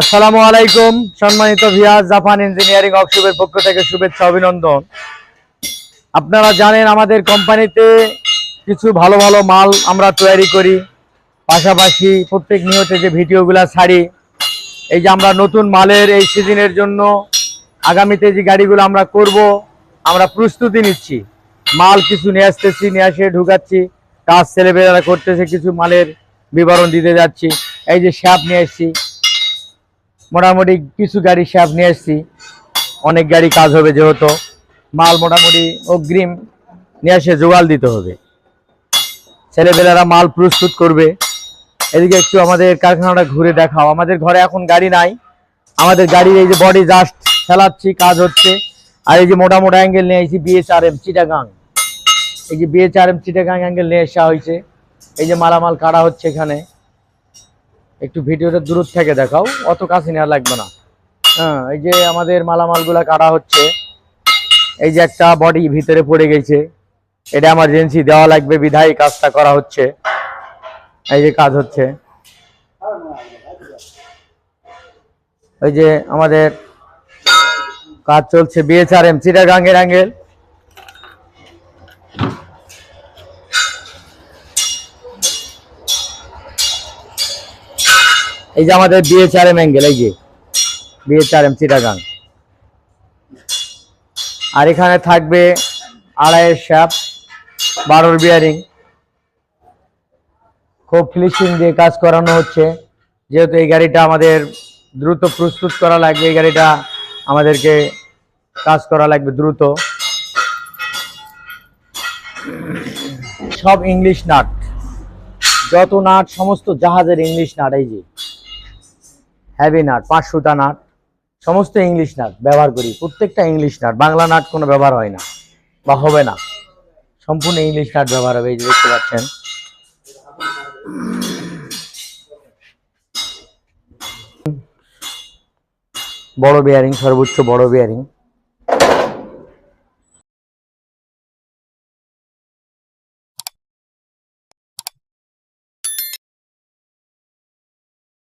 আসসালামু আলাইকুম, সম্মানিত ভিয়াজ জাপান ইঞ্জিনিয়ারিং অফশুভের পক্ষ থেকে শুভেচ্ছা, অভিনন্দন। আপনারা জানেন আমাদের কোম্পানিতে কিছু ভালো ভালো মাল আমরা তৈরি করি। পাশাপাশি প্রত্যেক নিয়তে যে ভিডিওগুলো ছাড়ি, এই যে আমরা নতুন মালের এই সিজনের জন্য আগামীতে যে গাড়িগুলো আমরা করব, আমরা প্রস্তুতি নিচ্ছি। মাল কিছু নিয়ে আসতেছি, নিয়ে আসে, ঢুকাচ্ছি, কাজ ছেলেমেয়েরা করতেছে, কিছু মালের বিবরণ দিতে যাচ্ছি। এই যে শ্যাপ নিয়ে এসছি মোটামুটি কিছু গাড়ি শ্যাপ নিয়ে এসছি। অনেক গাড়ি কাজ হবে যেহেতু। মাল মোটামুটি অগ্রিম নিয়ে এসে জোগাল দিতে হবে। ছেলেপেলেরা মাল প্রস্তুত করবে। এদিকে একটু আমাদের কারখানাটা ঘুরে দেখাও। আমাদের ঘরে এখন গাড়ি নাই। আমাদের গাড়ির এই যে বডি জাস্ট ফেলাচ্ছি, কাজ হচ্ছে। আর এই যে মোটা মোটা অ্যাঙ্গেল নিয়ে এসেছি বিএচআরএম চিটাগাং এই যে বিএচআরএম চিটাগাং অ্যাঙ্গেল নিয়ে আসা হয়েছে। এই যে মালামাল কাটা হচ্ছে এখানে। একটু ভিডিওটা দূর থেকে দেখাও, অত কাছে নেওয়া লাগবে না। হ্যাঁ এই যে আমাদের মালামালগুলা কাটা হচ্ছে, এই যে একটা বডি ভিতরে পড়ে গেছে, এটা এমার্জেন্সি দেওয়া লাগবে বিধায় কাজটা করা হচ্ছে, এই যে কাজ হচ্ছে। ওই যে আমাদের কাজ চলছে বিএচআরএম চিটাগাঙ্গের অ্যাঙ্গেল এই যে আমাদের বিএচআরএম অ্যাঙ্গেল এই যে বিএচআরএম চিটাগাং আর এখানে থাকবে আড়াইয়ের শ্যাপ বারোর বিয়ারিং খুব ফিনিশিং দিয়ে কাজ করানো হচ্ছে। যেহেতু এই গাড়িটা আমাদের দ্রুত প্রস্তুত করা লাগবে, এই গাড়িটা আমাদেরকে কাজ করা লাগবে দ্রুত। সব ইংলিশ নাট। যত নাট, সমস্ত জাহাজের ইংলিশ নাট, এই যে। হ্যাভি নাট পাঁচশোটা নাট সমস্ত ইংলিশ নাট ব্যবহার করি। প্রত্যেকটা ইংলিশ নাট বাংলা নাট কোনো ব্যবহার হয় না, বা হবে না। সম্পূর্ণ ইংলিশ নাট ব্যবহার হবে, এই যে দেখতে পাচ্ছেন। বড় বিয়ারিং সর্বোচ্চ বড় বিয়ারিং